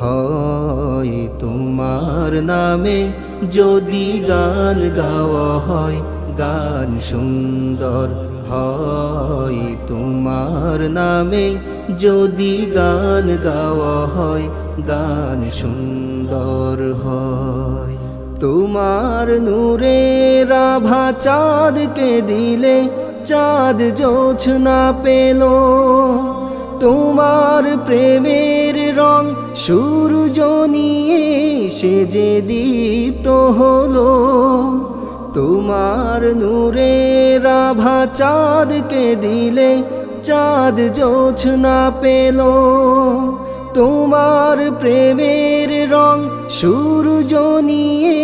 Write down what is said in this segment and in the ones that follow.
হয় তোমার নামে যদি গান গাওয়া হয়, গান সুন্দর হয় তোমার নামে যদি গান গাওয়া হয়, গান সুন্দর হয়। তোমার নূরের আভা চাঁদকে দিলে, চাঁদ জোছনা পেল। তোমার প্রেমের রং সূর্য নিয়ে সে যে দীপ্ত হলো, তোমার নূরের রাভা চাঁদকে দিলে চাঁদ জোছনা পেল। তোমার প্রেমের রং সূর্য নিয়ে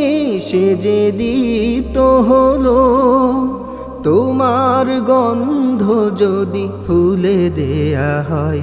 সে যে দীপ্ত হলো, তোমার গন্ধ যদি ফুলে দেয়া হয়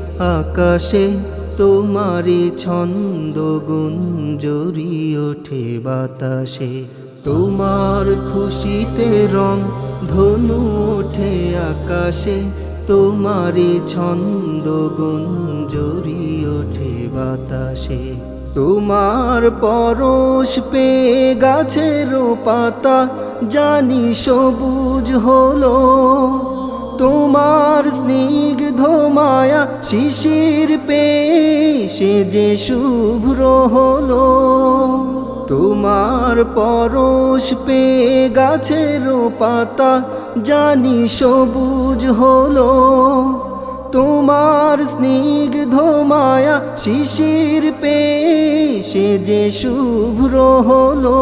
আকাশে তোমারই ছন্দ গুঞ্জরি ওঠে বাতাসে। তোমার খুশিতে রং ধনু ওঠে আকাশে। তোমারই ছন্দ গুঞ্জরি ওঠে বাতাসে। তোমার পরশ পে গাছের পাতা জানি সবুজ হলো। তোমার স্নিগ্ধ মায়া শিশির পে সে যে শুভ্র হলো তোমার পরশ পে গাছের পাতা জানি সবুজ হলো। তোমার স্নিগ্ধ মায়া শিশির পে সে যে শুভ্র হলো